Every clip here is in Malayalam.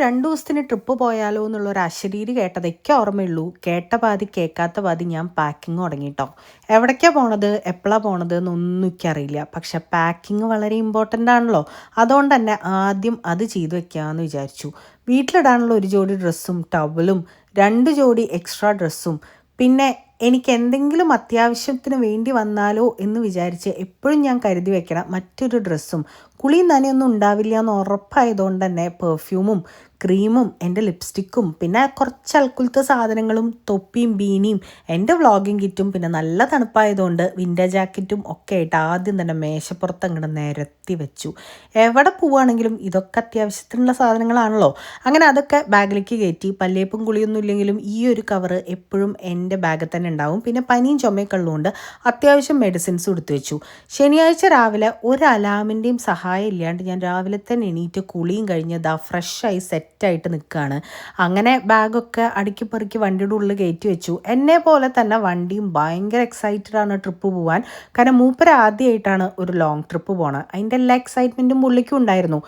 രണ്ട് ദിവസത്തിന് ട്രിപ്പ് പോയാലോ എന്നുള്ള ഒരു അശരീരി കേട്ടതൊക്കെ ഓർമ്മയുള്ളൂ. കേട്ട പാതി കേൾക്കാത്ത പാതി ഞാൻ പാക്കിങ് തുടങ്ങിട്ടോ. എവിടേക്കാണ് പോണത്? എപ്പോഴാണ് പോണത് എന്നൊന്നും എനിക്കറിയില്ല. പക്ഷെ പാക്കിങ് വളരെ ഇമ്പോർട്ടന്റ് ആണല്ലോ. അതുകൊണ്ട് തന്നെ ആദ്യം അത് ചെയ്തു വെക്കാമെന്ന് വിചാരിച്ചു. വീട്ടിലിടാനുള്ള ഒരു ജോഡി ഡ്രസ്സും ടവലും രണ്ട് ജോഡി എക്സ്ട്രാ ഡ്രസ്സും പിന്നെ എനിക്ക് എന്തെങ്കിലും അത്യാവശ്യത്തിന് വേണ്ടി വന്നാലോ എന്ന് വിചാരിച്ച് എപ്പോഴും ഞാൻ കരുതി വെക്കണം മറ്റൊരു ഡ്രസ്സും. കുളി നനയൊന്നും ഉണ്ടാവില്ല എന്ന് ഉറപ്പായതുകൊണ്ട് തന്നെ പെർഫ്യൂമും ക്രീമും എന്റെ ലിപ്സ്റ്റിക്കും പിന്നെ കുറച്ച് അൽക്കുലത്തെ സാധനങ്ങളും തൊപ്പിയും ബീനിയും എന്റെ വ്ളോഗിങ് കിറ്റും പിന്നെ നല്ല തണുപ്പായതുകൊണ്ട് വിന്റർ ജാക്കറ്റും ഒക്കെ ആയിട്ട് ആദ്യം തന്നെ മേശപ്പുറത്ത് അങ്ങോട്ട് നിരത്തി വെച്ചു. എവിടെ പോവുകയാണെങ്കിലും ഇതൊക്കെ അത്യാവശ്യത്തിനുള്ള സാധനങ്ങളാണല്ലോ. അങ്ങനെ അതൊക്കെ ബാഗിലേക്ക് കയറ്റി പല്ലേപ്പും കുളിയൊന്നും ഇല്ലെങ്കിലും ഈ ഒരു കവറ് എപ്പോഴും എന്റെ ബാഗിൽ തന്നെ ഉണ്ടാവും. പിന്നെ പനിയും ചുമയൊക്കെ ഉള്ളതുകൊണ്ട് അത്യാവശ്യം മെഡിസിൻസും എടുത്തു വെച്ചു. ശനിയാഴ്ച രാവിലെ ഒരു അലാമിന്റെയും സഹായം ഇല്ലാണ്ട് ഞാൻ രാവിലെ തന്നെ എണീറ്റ് കുളിയും കഴിഞ്ഞ് ദാ ഫ്രഷായി സെറ്റായിട്ട് നിൽക്കുകയാണ്. അങ്ങനെ ബാഗൊക്കെ അടുക്കി പെറുക്കി വണ്ടിയുടെ ഉള്ളിൽ കയറ്റി വെച്ചു. എന്നെ പോലെ തന്നെ വണ്ടിയും ഭയങ്കര എക്സൈറ്റഡ് ആണ് ട്രിപ്പ് പോകാൻ കാരണം മൂപ്പര ആദ്യമായിട്ടാണ് ഒരു ലോങ് ട്രിപ്പ് പോണത്. അതിന്റെ എല്ലാ എക്സൈറ്റ്മെന്റും പുള്ളിക്കും ഉണ്ടായിരുന്നു.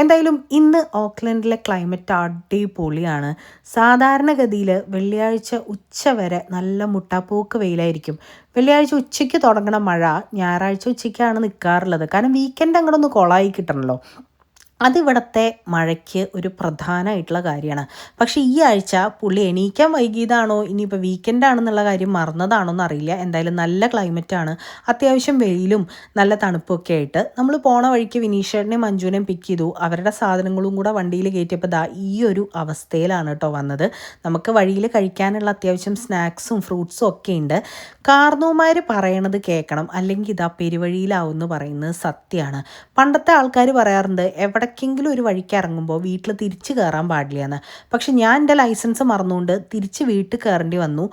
എന്തായാലും ഇന്ന് ഓക്ലൻഡിലെ ക്ലൈമറ്റ് അടിപൊളിയാണ്. സാധാരണഗതിയിൽ വെള്ളിയാഴ്ച ഉച്ച വരെ നല്ല മുട്ടാപ്പോക്ക് വെയിലായിരിക്കും. വെള്ളിയാഴ്ച ഉച്ചയ്ക്ക് തുടങ്ങണ മഴ ഞായറാഴ്ച ഉച്ചയ്ക്കാണ് നിൽക്കാറുള്ളത് കാരണം വീക്കെൻഡ് അങ്ങോട്ടൊന്ന് കൊളായി കിട്ടണമല്ലോ അതിവിടുത്തെ മഴയ്ക്ക് ഒരു പ്രധാനമായിട്ടുള്ള കാര്യമാണ്. പക്ഷേ ഈ ആഴ്ച പുള്ളി എണീക്കാൻ വൈകിയതാണോ? ഇനിയിപ്പോൾ വീക്കെൻഡ് ആണെന്നുള്ള കാര്യം മറന്നതാണോ എന്നറിയില്ല. എന്തായാലും നല്ല ക്ലൈമറ്റ് ആണ്. അത്യാവശ്യം വെയിലും നല്ല തണുപ്പൊക്കെ ആയിട്ട് നമ്മൾ പോണ വഴിക്ക് വിനീഷേട്ടനെയും മഞ്ജുവിനെയും പിക്ക് ചെയ്തു. അവരുടെ സാധനങ്ങളും കൂടെ വണ്ടിയിൽ കയറ്റിയപ്പോൾ ദാ ഈ ഒരു അവസ്ഥയിലാണ് കേട്ടോ വന്നത്. നമുക്ക് വഴിയിൽ കഴിക്കാനുള്ള അത്യാവശ്യം സ്നാക്സും ഫ്രൂട്ട്സും ഒക്കെ ഉണ്ട്. കാർന്നോമാർ പറയണത് കേൾക്കണം. അല്ലെങ്കിൽ ഇതാ പെരുവഴിയിലാവും എന്ന് പറയുന്നത് സത്യമാണ്. പണ്ടത്തെ ആൾക്കാർ പറയാറുണ്ട് എവിടേക്കെങ്കിലും ഒരു വഴിക്ക് ഇറങ്ങുമ്പോൾ വീട്ടിൽ തിരിച്ച് കയറാൻ പാടില്ല പക്ഷെ ഞാൻ എന്റെ ലൈസൻസ് മറന്നുകൊണ്ട് തിരിച്ച് വീട്ടിൽ കയറേണ്ടി വന്നു.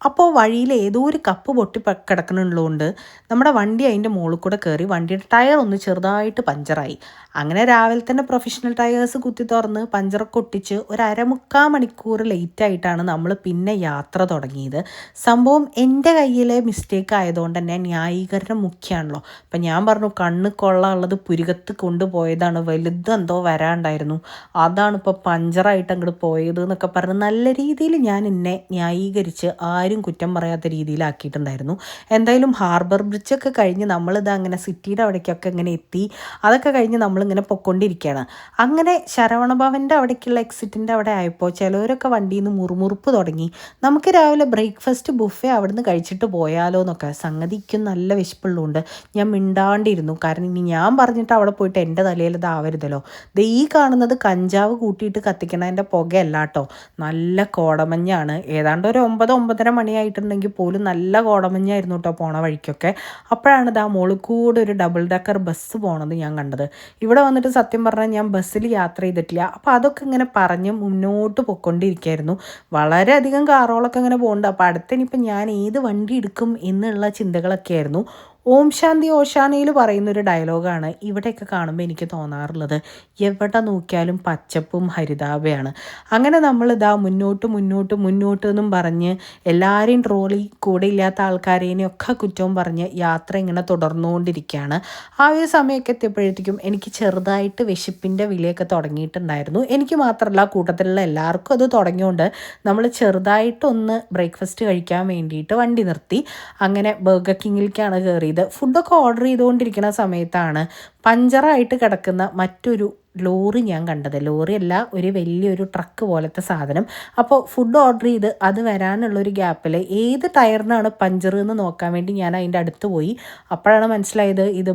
അപ്പോൾ വഴിയിൽ ഏതോ ഒരു കപ്പ് പൊട്ടി കിടക്കണുള്ളതുകൊണ്ട് നമ്മുടെ വണ്ടി അതിന്റെ മുകളിൽ കൂടെ കയറി വണ്ടിയുടെ ടയർ ഒന്ന് ചെറുതായിട്ട് പഞ്ചറായി. അങ്ങനെ രാവിലെ തന്നെ പ്രൊഫഷണൽ ടയേഴ്സ് കുത്തി തുറന്ന് പഞ്ചറൊക്കെ ഒട്ടിച്ച് ഒരു അരമുക്കാൽ മണിക്കൂർ ലേറ്റ് ആയിട്ടാണ് നമ്മൾ പിന്നെ യാത്ര തുടങ്ങിയത്. സംഭവം എന്റെ കയ്യിലെ മിസ്റ്റേക്ക് ആയതുകൊണ്ട് തന്നെ ന്യായീകരണം മുഖ്യമാണല്ലോ അപ്പം ഞാൻ പറഞ്ഞു കണ്ണ് കൊള്ളാനുള്ളത് പുരുകത്ത് കൊണ്ടുപോയതാണ്. വലുതെന്തോ വരാണ്ടായിരുന്നു. അതാണ് ഇപ്പോൾ പഞ്ചറായിട്ട് അങ്ങോട്ട് പോയത് എന്നൊക്കെ പറഞ്ഞ് നല്ല രീതിയിൽ ഞാൻ എന്നെ ന്യായീകരിച്ച് ആരും കുറ്റം പറയാത്ത രീതിയിലാക്കിയിട്ടുണ്ടായിരുന്നു. എന്തായാലും ഹാർബർ ബ്രിഡ്ജൊക്കെ കഴിഞ്ഞ് നമ്മളിത് അങ്ങനെ സിറ്റിയുടെ അവിടേക്കൊക്കെ ഇങ്ങനെ എത്തി. അതൊക്കെ കഴിഞ്ഞ് നമ്മളിങ്ങനെ പൊക്കൊണ്ടിരിക്കുകയാണ് അങ്ങനെ ശരവണഭവന്റെ അവിടേക്കുള്ള എക്സിറ്റിന്റെ അവിടെ ആയപ്പോൾ ചിലവരൊക്കെ വണ്ടിയിൽ നിന്ന് മുറുമുറുപ്പ് തുടങ്ങി. നമുക്ക് രാവിലെ ബ്രേക്ക്ഫാസ്റ്റ് ബുഫേ അവിടുന്ന് കഴിച്ചിട്ട് പോയാലോ എന്നൊക്കെ സംഗതിക്കും നല്ല വിശപ്പുള്ളതുകൊണ്ട് ഞാൻ മിണ്ടാണ്ടിരുന്നു. കാരണം ഇനി ഞാൻ പറഞ്ഞിട്ട് അവിടെ പോയിട്ട് എന്റെ തലയിൽ ഇതാവരുതല്ലോ ദേ ഈ കാണുന്നത് കഞ്ചാവ് കൂട്ടിയിട്ട് കത്തിക്കണതിന്റെ പുകയല്ല കേട്ടോ. നല്ല കോടമഞ്ഞാണ്. ഏതാണ്ട് ഒരു ഒമ്പത് ഒമ്പതര മണിയായിട്ടുണ്ടെങ്കിൽ പോലും നല്ല കോടമഞ്ഞായിരുന്നു കേട്ടോ പോണ വഴിക്കൊക്കെ. അപ്പോഴാണ് ഇതാ മോൾ കൂടെ ഒരു ഡബിൾ ഡക്കർ ബസ് പോണത് ഞാൻ കണ്ടത്. ഇവിടെ വന്നിട്ട് സത്യം പറഞ്ഞാൽ ഞാൻ ബസ്സിൽ യാത്ര ചെയ്തിട്ടില്ല. അപ്പോൾ അതൊക്കെ ഇങ്ങനെ പറഞ്ഞ് മുന്നോട്ട് പൊയ്ക്കൊണ്ടിരിക്കുകയായിരുന്നു വളരെയധികം കാറുകളൊക്കെ ഇങ്ങനെ പോകുന്നുണ്ട് അപ്പോൾ അടുത്തിനിപ്പോൾ ഞാൻ ഏത് വണ്ടി എടുക്കും എന്നുള്ള ചിന്തകളൊക്കെ ആയിരുന്നു ഓം ശാന്തി ഓശാനയിൽ പറയുന്ന ഒരു ഡയലോഗാണ് ഇവിടെയൊക്കെ കാണുമ്പോൾ എനിക്ക് തോന്നാറുള്ളത്. എവിടെ നോക്കിയാലും പച്ചപ്പും ഹരിതാപയാണ് അങ്ങനെ നമ്മളിതാ മുന്നോട്ട് മുന്നോട്ട് മുന്നോട്ട് എന്നും പറഞ്ഞ് എല്ലാവരെയും ട്രോളി കൂടെ ഇല്ലാത്ത ആൾക്കാരെയും ഒക്കെ കുറ്റവും പറഞ്ഞ് യാത്ര ഇങ്ങനെ തുടർന്നുകൊണ്ടിരിക്കുകയാണ് ആ ഒരു സമയമൊക്കെ എത്തിയപ്പോഴത്തേക്കും എനിക്ക് ചെറുതായിട്ട് വിശപ്പിന്റെ വിലയൊക്കെ തുടങ്ങിയിട്ടുണ്ടായിരുന്നു. എനിക്ക് മാത്രമല്ല കൂട്ടത്തിലുള്ള എല്ലാവർക്കും അത് തുടങ്ങിയോണ്ട് നമ്മൾ ചെറുതായിട്ടൊന്ന് ബ്രേക്ക്ഫാസ്റ്റ് കഴിക്കാൻ വേണ്ടിയിട്ട് വണ്ടി നിർത്തി. അങ്ങനെ ബർഗർ കിങ്ങിലേക്കാണ് കയറിയത് ഫുഡൊക്കെ ഓർഡർ ചെയ്തുകൊണ്ടിരിക്കുന്ന സമയത്താണ് പഞ്ചറായിട്ട് കിടക്കുന്ന മറ്റൊരു ലോറി ഞാൻ കണ്ടത്. ലോറി അല്ല ഒരു വലിയൊരു ട്രക്ക് പോലത്തെ സാധനം. അപ്പോൾ ഫുഡ് ഓർഡർ ചെയ്ത് അത് വരാനുള്ള ഒരു ഗ്യാപ്പിൽ ഏത് ടയറിനാണ് പഞ്ചർ എന്ന് നോക്കാൻ വേണ്ടി ഞാൻ അതിന്റെ അടുത്ത് പോയി. അപ്പോഴാണ് മനസ്സിലായത് ഇത്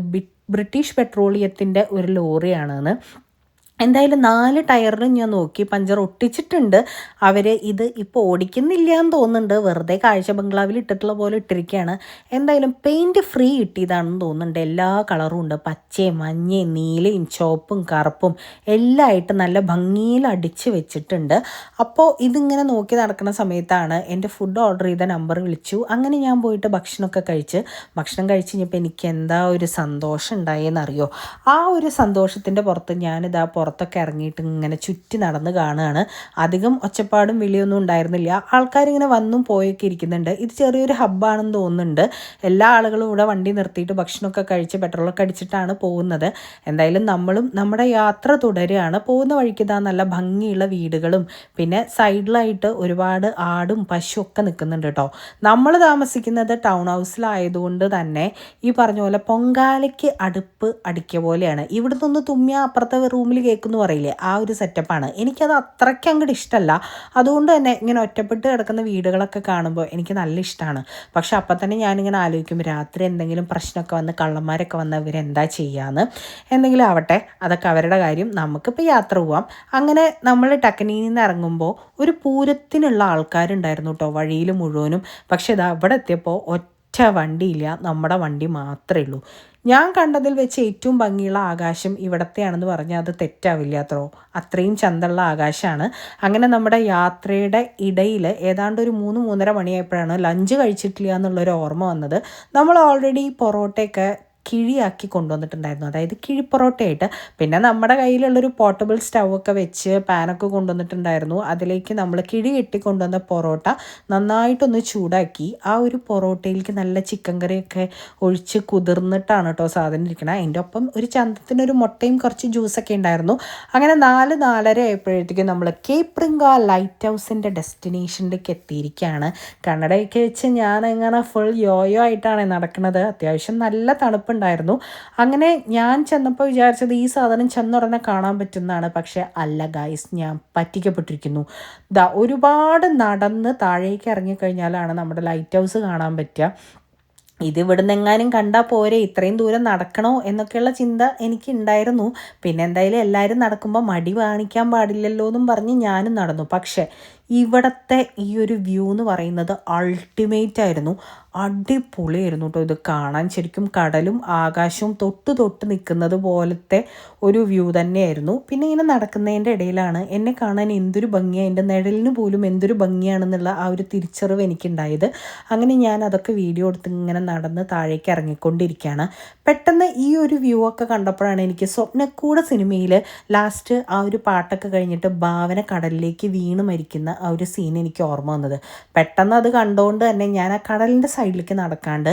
ബ്രിട്ടീഷ് പെട്രോളിയത്തിന്റെ ഒരു ലോറിയാണെന്ന്. എന്തായാലും നാല് ടയറിനും ഞാൻ നോക്കി പഞ്ചർ ഒട്ടിച്ചിട്ടുണ്ട്. അവർ ഇത് ഇപ്പോൾ ഓടിക്കുന്നില്ല എന്ന് തോന്നുന്നുണ്ട്. വെറുതെ കാഴ്ച ബംഗ്ലാവിൽ ഇട്ടിട്ടുള്ള പോലെ ഇട്ടിരിക്കുകയാണ്. എന്തായാലും പെയിന്റ് ഫ്രീ കിട്ടിയതാണെന്ന് തോന്നുന്നുണ്ട്. എല്ലാ കളറും ഉണ്ട്. പച്ചയും മഞ്ഞയും നീലയും ചുവപ്പും കറുപ്പും എല്ലാം ആയിട്ട് നല്ല ഭംഗിയിൽ അടിച്ച് വെച്ചിട്ടുണ്ട്. അപ്പോൾ ഇതിങ്ങനെ നോക്കി നടക്കുന്ന സമയത്താണ് എന്റെ ഫുഡ് ഓർഡർ ചെയ്ത നമ്പർ വിളിച്ചു. അങ്ങനെ ഞാൻ പോയിട്ട് ഭക്ഷണമൊക്കെ കഴിച്ച് ഭക്ഷണം കഴിച്ച് കഴിഞ്ഞപ്പോൾ എനിക്ക് എന്താ ഒരു സന്തോഷം ഉണ്ടായെന്നറിയോ? ആ ഒരു സന്തോഷത്തിന്റെ പുറത്ത് ഞാനിതാ പുറത്തൊക്കെ ഇറങ്ങിയിട്ട് ഇങ്ങനെ ചുറ്റി നടന്ന് കാണുകയാണ്. അധികം ഒച്ചപ്പാടും വിളിയൊന്നും ഉണ്ടായിരുന്നില്ല. ആൾക്കാരിങ്ങനെ വന്നും പോയൊക്കെ ഇരിക്കുന്നുണ്ട്. ഇത് ചെറിയൊരു ഹബ്ബാണെന്ന് തോന്നുന്നുണ്ട്. എല്ലാ ആളുകളും ഇവിടെ വണ്ടി നിർത്തിയിട്ട് ഭക്ഷണമൊക്കെ കഴിച്ച് പെട്രോളൊക്കെ അടിച്ചിട്ടാണ് പോകുന്നത്. എന്തായാലും നമ്മളും നമ്മുടെ യാത്ര തുടരുകയാണ്. പോകുന്ന വഴിക്ക് ഇതാ നല്ല ഭംഗിയുള്ള വീടുകളും പിന്നെ സൈഡിലായിട്ട് ഒരുപാട് ആടും പശു ഒക്കെ നിൽക്കുന്നുണ്ട് കേട്ടോ. നമ്മൾ താമസിക്കുന്നത് ടൗൺ ഹൗസിലായതുകൊണ്ട് തന്നെ ഈ പറഞ്ഞ പോലെ പൊങ്കാലയ്ക്ക് അടുപ്പ് അടിക്കുക പോലെയാണ്. ഇവിടുന്ന് ഒന്ന് തുമ്മിയ അപ്പുറത്തെ റൂമിൽ കേൾക്കുന്നു പറയില്ലേ ആ ഒരു സെറ്റപ്പാണ്. എനിക്കത് അത്രയ്ക്ക് അങ്ങോട്ട് ഇഷ്ടമല്ല അതുകൊണ്ട് തന്നെ ഇങ്ങനെ ഒറ്റപ്പെട്ട് കിടക്കുന്ന വീടുകളൊക്കെ കാണുമ്പോൾ എനിക്ക് നല്ല ഇഷ്ടമാണ് പക്ഷെ അപ്പം തന്നെ ഞാനിങ്ങനെ ആലോചിക്കും രാത്രി എന്തെങ്കിലും പ്രശ്നമൊക്കെ വന്ന് കള്ളന്മാരൊക്കെ വന്ന് ഇവരെന്താ ചെയ്യാന്ന്? എന്തെങ്കിലും ആവട്ടെ അതൊക്കെ അവരുടെ കാര്യം. നമുക്കിപ്പോൾ യാത്ര പോവാം. അങ്ങനെ നമ്മൾ ടക്കനിയിൽ നിന്ന് ഇറങ്ങുമ്പോൾ ഒരു പൂരത്തിനുള്ള ആൾക്കാരുണ്ടായിരുന്നു കേട്ടോ വഴിയിൽ മുഴുവനും. പക്ഷെ ഇത് അവിടെ എത്തിയപ്പോൾ ഒറ്റ വണ്ടിയില്ല നമ്മുടെ വണ്ടി മാത്രമേ ഉള്ളൂ. ഞാൻ കണ്ടതിൽ വെച്ച് ഏറ്റവും ഭംഗിയുള്ള ആകാശം ഇവിടത്തെയാണെന്ന് പറഞ്ഞാൽ അത് തെറ്റാവില്ല അത്രോ. അത്രയും ചന്തമുള്ള ആകാശമാണ് അങ്ങനെ നമ്മുടെ യാത്രയുടെ ഇടയിൽ ഏതാണ്ട് ഒരു മൂന്ന് മൂന്നര മണിയായപ്പോഴാണ് ലഞ്ച് കഴിച്ചിട്ടില്ല എന്നുള്ളൊരു ഓർമ്മ വന്നത്. നമ്മൾ ഓൾറെഡി പൊറോട്ടയൊക്കെ കിഴിയാക്കി കൊണ്ടുവന്നിട്ടുണ്ടായിരുന്നു. അതായത് കിഴിപ്പൊറോട്ടയായിട്ട് പിന്നെ നമ്മുടെ കയ്യിലുള്ളൊരു പോർട്ടബിൾ സ്റ്റൗവൊക്കെ വെച്ച് പാനൊക്കെ കൊണ്ടുവന്നിട്ടുണ്ടായിരുന്നു. അതിലേക്ക് നമ്മൾ കിഴി കെട്ടി കൊണ്ടുവന്ന പൊറോട്ട നന്നായിട്ടൊന്ന് ചൂടാക്കി ആ ഒരു പൊറോട്ടയിലേക്ക് നല്ല ചിക്കൻ കറിയൊക്കെ ഒഴിച്ച് കുതിർന്നിട്ടാണ് കേട്ടോ സാധനം ഇരിക്കണത് അതിന്റെ ഒപ്പം ഒരു ചന്തത്തിനൊരു മുട്ടയും കുറച്ച് ജ്യൂസൊക്കെ ഉണ്ടായിരുന്നു. അങ്ങനെ നാല് നാലര ആയപ്പോഴത്തേക്കും നമ്മൾ കേപ്രിങ്ക ലൈറ്റ് ഹൗസിന്റെ ഡെസ്റ്റിനേഷനിലേക്ക് എത്തിയിരിക്കുകയാണ്. കന്നഡയൊക്കെ വെച്ച് ഞാൻ എങ്ങനെ ഫുൾ യോയോ ആയിട്ടാണ് നടക്കുന്നത് അത്യാവശ്യം നല്ല തണുപ്പ് ഉണ്ടായിരുന്നു. അങ്ങനെ ഞാൻ ചെന്നപ്പോൾ വിചാരിച്ചത് ഈ സാധനം ചെന്നുടനെ കാണാൻ പറ്റുന്നതാണ്. പക്ഷേ അല്ല ഗൈസ് ഞാൻ പറ്റിക്കപ്പെട്ടിരിക്കുന്നു. ദാ ഒരുപാട് നടന്ന് താഴേക്ക് ഇറങ്ങിക്കഴിഞ്ഞാലാണ് നമ്മുടെ ലൈറ്റ് ഹൗസ് കാണാൻ പറ്റുക. ഇത് ഇവിടുന്ന് എങ്ങാനും കണ്ടാൽ പോരെ ഇത്രയും ദൂരം നടക്കണോ എന്നൊക്കെയുള്ള ചിന്ത എനിക്ക് ഉണ്ടായിരുന്നു. പിന്നെ എന്തായാലും എല്ലാവരും നടക്കുമ്പോൾ മടി കാണിക്കാൻ പാടില്ലല്ലോ എന്നും പറഞ്ഞ് ഞാനും നടന്നു. പക്ഷേ ഇവിടത്തെ ഈ ഒരു വ്യൂ എന്ന് പറയുന്നത് അൾട്ടിമേറ്റ് ആയിരുന്നു. അടിപൊളിയായിരുന്നു കേട്ടോ ഇത് കാണാൻ. ശരിക്കും കടലും ആകാശവും തൊട്ട് തൊട്ട് നിൽക്കുന്നത് പോലത്തെ ഒരു വ്യൂ തന്നെയായിരുന്നു. പിന്നെ ഇങ്ങനെ നടക്കുന്നതിന്റെ ഇടയിലാണ് എന്നെ കാണാൻ എന്തൊരു ഭംഗിയാണ് എന്റെ നിഴലിന് പോലും എന്തൊരു ഭംഗിയാണെന്നുള്ള ആ ഒരു തിരിച്ചറിവ് എനിക്കുണ്ടായത്. അങ്ങനെ ഞാൻ അതൊക്കെ വീഡിയോ എടുത്ത് ഇങ്ങനെ നടന്ന് താഴേക്ക് ഇറങ്ങിക്കൊണ്ടിരിക്കുകയാണ്. പെട്ടെന്ന് ഈ ഒരു വ്യൂ ഒക്കെ കണ്ടപ്പോഴാണ് എനിക്ക് സ്വപ്നക്കൂട സിനിമയിൽ ലാസ്റ്റ് ആ ഒരു പാട്ടൊക്കെ കഴിഞ്ഞിട്ട് ഭാവന കടലിലേക്ക് വീണ് മരിക്കുന്ന ആ ഒരു സീൻ എനിക്ക് ഓർമ്മ വന്നത്. പെട്ടെന്ന് അത് കണ്ടുകൊണ്ട് തന്നെ ഞാൻ ആ കടലിന്റെ സൈഡിലേക്ക് നടക്കാണ്ട്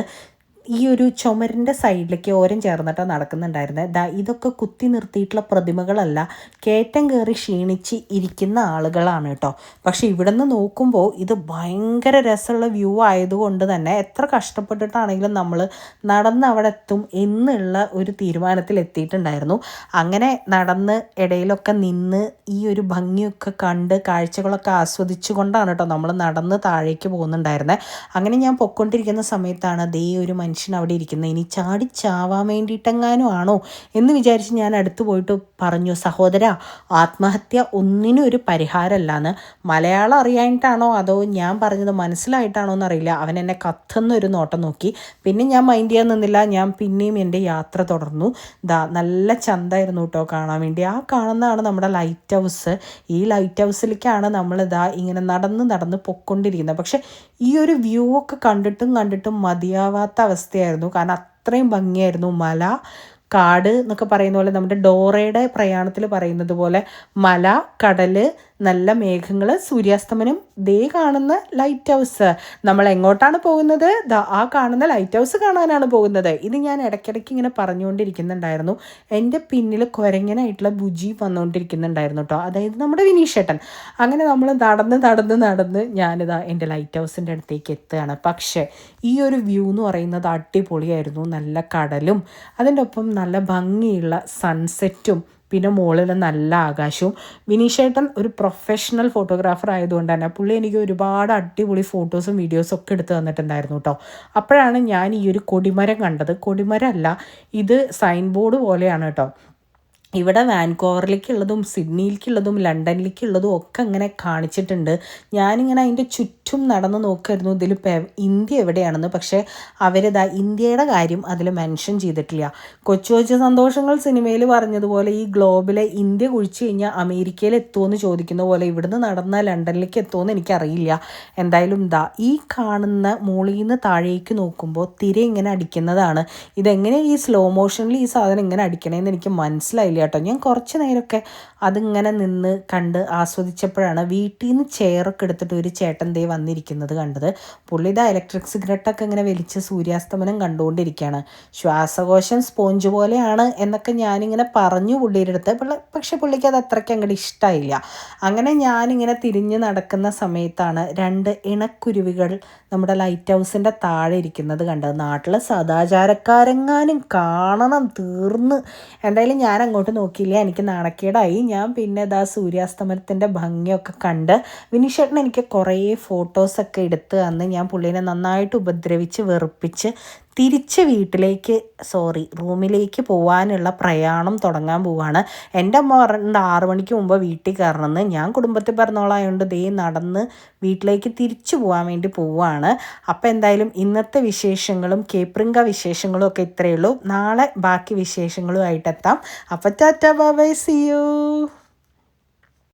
ഈ ഒരു ചുമരിന്റെ സൈഡിലേക്ക് ഓരം ചേർന്നിട്ട് നടക്കുന്നുണ്ടായിരുന്നത്. ദാ ഇതൊക്കെ കുത്തി നിർത്തിയിട്ടുള്ള പ്രതിമകളല്ല കയറ്റം കയറി ക്ഷീണിച്ച് ഇരിക്കുന്ന ആളുകളാണ് കേട്ടോ. പക്ഷെ ഇവിടെ നിന്ന് നോക്കുമ്പോൾ ഇത് ഭയങ്കര രസമുള്ള വ്യൂ ആയതുകൊണ്ട് തന്നെ എത്ര കഷ്ടപ്പെട്ടിട്ടാണെങ്കിലും നമ്മൾ നടന്ന് അവിടെ എത്തും എന്നുള്ള ഒരു തീരുമാനത്തിൽ എത്തിയിട്ടുണ്ടായിരുന്നു. അങ്ങനെ നടന്ന് ഇടയിലൊക്കെ നിന്ന് ഈ ഒരു ഭംഗിയൊക്കെ കണ്ട് കാഴ്ചകളൊക്കെ ആസ്വദിച്ചുകൊണ്ടാണ് കേട്ടോ നമ്മൾ നടന്ന് താഴേക്ക് പോകുന്നുണ്ടായിരുന്നത്. അങ്ങനെ ഞാൻ പൊയ്ക്കൊണ്ടിരിക്കുന്ന സമയത്താണ് ദേ ഒരു മനുഷ്യൻ അവിടെ ഇരിക്കുന്നത്. ഇനി ചാടി ചാവാൻ വേണ്ടിയിട്ടെങ്ങാനും ആണോ എന്ന് വിചാരിച്ച് ഞാൻ അടുത്ത് പോയിട്ട് പറഞ്ഞു സഹോദര ആത്മഹത്യ ഒന്നിനും ഒരു പരിഹാരമല്ലാന്ന്. മലയാളം അറിയാനിട്ടാണോ അതോ ഞാൻ പറഞ്ഞത് മനസ്സിലായിട്ടാണോ എന്നറിയില്ല. അവൻ എന്നെ കത്തുന്നൊരു നോട്ടം നോക്കി. പിന്നെ ഞാൻ മൈൻഡ് ചെയ്യാൻ നിന്നില്ല. ഞാൻ പിന്നെയും എന്റെ യാത്ര തുടർന്നു. ദാ നല്ല ചന്തായിരുന്നു കേട്ടോ കാണാൻ വേണ്ടി. ആ കാണുന്നതാണ് നമ്മുടെ ലൈറ്റ് ഹൗസ് ഈ ലൈറ്റ് ഹൗസിലേക്കാണ് നമ്മൾ ഇതാ ഇങ്ങനെ നടന്ന് നടന്ന് പൊക്കൊണ്ടിരിക്കുന്നത് പക്ഷേ ഈ ഒരു വ്യൂ ഒക്കെ കണ്ടിട്ടും കണ്ടിട്ടും മതിയാവാത്ത അവസ്ഥയായിരുന്നു കാരണം അത്രയും ഭംഗിയായിരുന്നു. മല കാട് എന്നൊക്കെ പറയുന്ന പോലെ നമ്മുടെ ഡോറയുടെ പ്രയാണത്തിൽ പറയുന്നത് പോലെ മല കടൽ നല്ല മേഘങ്ങൾ സൂര്യാസ്തമനം ദേ കാണുന്ന ലൈറ്റ് ഹൗസ് നമ്മൾ എങ്ങോട്ടാണ് പോകുന്നത്? ആ കാണുന്ന ലൈറ്റ് ഹൗസ് കാണാനാണ് പോകുന്നത്. ഇത് ഞാൻ ഇടയ്ക്കിടയ്ക്ക് ഇങ്ങനെ പറഞ്ഞുകൊണ്ടിരിക്കുന്നുണ്ടായിരുന്നു. എന്റെ പിന്നിൽ കുരങ്ങനായിട്ടുള്ള ബുജി വന്നുകൊണ്ടിരിക്കുന്നുണ്ടായിരുന്നു കേട്ടോ അതായത് നമ്മുടെ വിനീഷേട്ടൻ. അങ്ങനെ നമ്മൾ നടന്ന് നടന്ന് നടന്ന് ഞാനിതാ എന്റെ ലൈറ്റ് ഹൗസിന്റെ അടുത്തേക്ക് എത്തുകയാണ്. പക്ഷേ ഈ ഒരു വ്യൂ എന്ന് പറയുന്നത് അടിപൊളിയായിരുന്നു. നല്ല കടലും അതിന്റെ ഒപ്പം നല്ല ഭംഗിയുള്ള സൺസെറ്റും പിന്നെ മുകളിൽ നല്ല ആകാശവും. വിനീഷേട്ടൻ ഒരു പ്രൊഫഷണൽ ഫോട്ടോഗ്രാഫർ ആയതുകൊണ്ട് തന്നെ പുള്ളി എനിക്ക് ഒരുപാട് അടിപൊളി ഫോട്ടോസും വീഡിയോസും ഒക്കെ എടുത്ത് തന്നിട്ടുണ്ടായിരുന്നു കേട്ടോ അപ്പോഴാണ് ഞാൻ ഈ ഒരു കൊടിമരം കണ്ടത്. കൊടിമരം അല്ല ഇത് സൈൻ ബോർഡ് പോലെയാണ് കേട്ടോ ഇവിടെ വാൻകോവറിലേക്കുള്ളതും സിഡ്നിയിലേക്കുള്ളതും ലണ്ടനിലേക്കുള്ളതും ഒക്കെ അങ്ങനെ കാണിച്ചിട്ടുണ്ട്. ഞാനിങ്ങനെ അതിന്റെ ചുറ്റും നടന്ന് നോക്കുമായിരുന്നു ഇതിൽ ഇന്ത്യ എവിടെയാണെന്ന്. പക്ഷേ അവരിതാ ഇന്ത്യയുടെ കാര്യം അതിൽ മെൻഷൻ ചെയ്തിട്ടില്ല. കൊച്ചു കൊച്ചു സന്തോഷങ്ങൾ സിനിമയിൽ പറഞ്ഞതുപോലെ ഈ ഗ്ലോബിലെ ഇന്ത്യ കുഴിച്ച് കഴിഞ്ഞാൽ അമേരിക്കയിൽ എത്തുമെന്ന് ചോദിക്കുന്ന പോലെ ഇവിടുന്ന് നടന്നാൽ ലണ്ടനിലേക്ക് എത്തുമെന്ന് എനിക്കറിയില്ല. എന്തായാലും ദാ ഈ കാണുന്ന മുകളിൽ നിന്ന് താഴേക്ക് നോക്കുമ്പോൾ തിര ഇങ്ങനെ അടിക്കുന്നതാണ്. ഇതെങ്ങനെ ഈ സ്ലോ മോഷനിൽ ഈ സാധനം ഇങ്ങനെ അടിക്കണമെന്ന് എനിക്ക് മനസ്സിലായില്ല. കേട്ടോ. ഞാൻ കുറച്ച് നേരമൊക്കെ അതിങ്ങനെ നിന്ന് കണ്ട് ആസ്വദിച്ചപ്പോഴാണ് വീട്ടിൽ നിന്ന് ചെയറൊക്കെ എടുത്തിട്ട് ഒരു ചേട്ടൻ ദേ വന്നിരിക്കുന്നത് കണ്ടത്. പുള്ളിയുടെ ഇലക്ട്രിക് സിഗരറ്റൊക്കെ ഇങ്ങനെ വലിച്ച് സൂര്യാസ്തമനം കണ്ടുകൊണ്ടിരിക്കുകയാണ്. ശ്വാസകോശം സ്പോഞ്ച് പോലെയാണ് എന്നൊക്കെ ഞാനിങ്ങനെ പറഞ്ഞു പുള്ളിയുടെ അടുത്ത്. പക്ഷെ പുള്ളിക്ക് അത് അത്രയ്ക്ക് അങ്ങോട്ട് ഇഷ്ടമായില്ല അങ്ങനെ ഞാനിങ്ങനെ തിരിഞ്ഞ് നടക്കുന്ന സമയത്താണ് രണ്ട് ഇണക്കുരുവികൾ നമ്മുടെ ലൈറ്റ് ഹൗസിന്റെ താഴെ ഇരിക്കുന്നത് കണ്ടത്. നാട്ടിലെ സദാചാരക്കാരെങ്ങാനും കാണണം തീർന്ന്. എന്തായാലും ഞാൻ അങ്ങോട്ട് നോക്കിയില്ല? എനിക്ക് നാണക്കേടായി. ഞാൻ പിന്നെ ഇതാ സൂര്യാസ്തമനത്തിന്റെ ഭംഗിയൊക്കെ കണ്ട് വിനീഷേട്ടൻ എനിക്ക് കുറേ ഫോട്ടോസൊക്കെ എടുത്ത് അന്ന് ഞാൻ പുള്ളീനെ നന്നായിട്ട് ഉപദ്രവിച്ച് വെറുപ്പിച്ച് തിരിച്ച് വീട്ടിലേക്ക് സോറി റൂമിലേക്ക് പോകാനുള്ള പ്രയാണം തുടങ്ങാൻ പോവാണ്. എന്റെ അമ്മ പറഞ്ഞിട്ട് ആറു മണിക്ക് മുമ്പ് വീട്ടിൽ കയറണമെന്ന്. ഞാൻ കുടുംബത്തിൽ പറഞ്ഞോളായതുകൊണ്ട് ദേ നടന്ന് വീട്ടിലേക്ക് തിരിച്ചു പോകാൻ വേണ്ടി പോവുകയാണ് അപ്പോൾ എന്തായാലും ഇന്നത്തെ വിശേഷങ്ങളും കേപ്രിങ്ക വിശേഷങ്ങളും ഒക്കെ ഇത്രയേ ഉള്ളൂ. നാളെ ബാക്കി വിശേഷങ്ങളുമായിട്ടെത്താം. അപ്പോൾ ടാറ്റ ബൈ സി യു